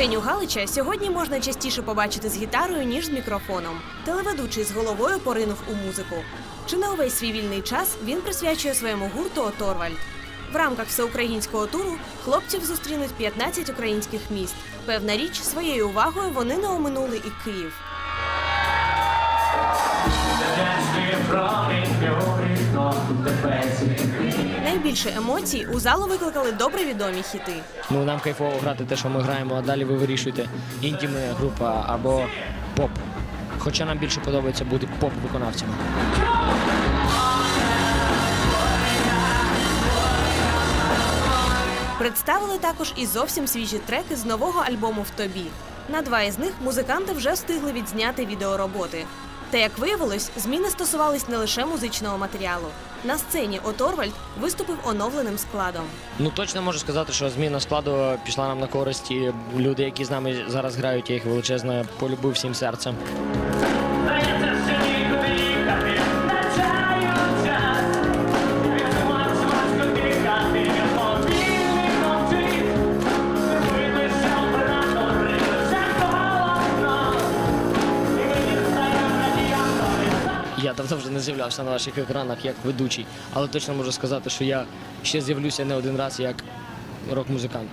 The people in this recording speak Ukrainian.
Женю Галича сьогодні можна частіше побачити з гітарою, ніж з мікрофоном. Телеведучий з головою поринув у музику. Чи не увесь свій вільний час він присвячує своєму гурту Оторвальд. В рамках всеукраїнського туру хлопців зустрінуть 15 українських міст. Певна річ, своєю увагою вони не оминули і Київ. Найбільше емоцій у залу викликали добре відомі хіти. Ну нам кайфово грати те, що ми граємо, а далі ви вирішуєте інді ми група або поп. Хоча нам більше подобається бути поп-виконавцями. Представили також і зовсім свіжі треки з нового альбому В тобі. На два із них музиканти вже встигли відзняти відеороботи. Та як виявилось, зміни стосувались не лише музичного матеріалу. На сцені Оторвальд виступив оновленим складом. Ну точно можу сказати, що зміна складу пішла нам на користь. І люди, які з нами зараз грають, я їх величезно полюбив всім серцем. Я давно вже не з'являвся на ваших екранах як ведучий, але точно можу сказати, що я ще з'явлюся не один раз як рок-музикант.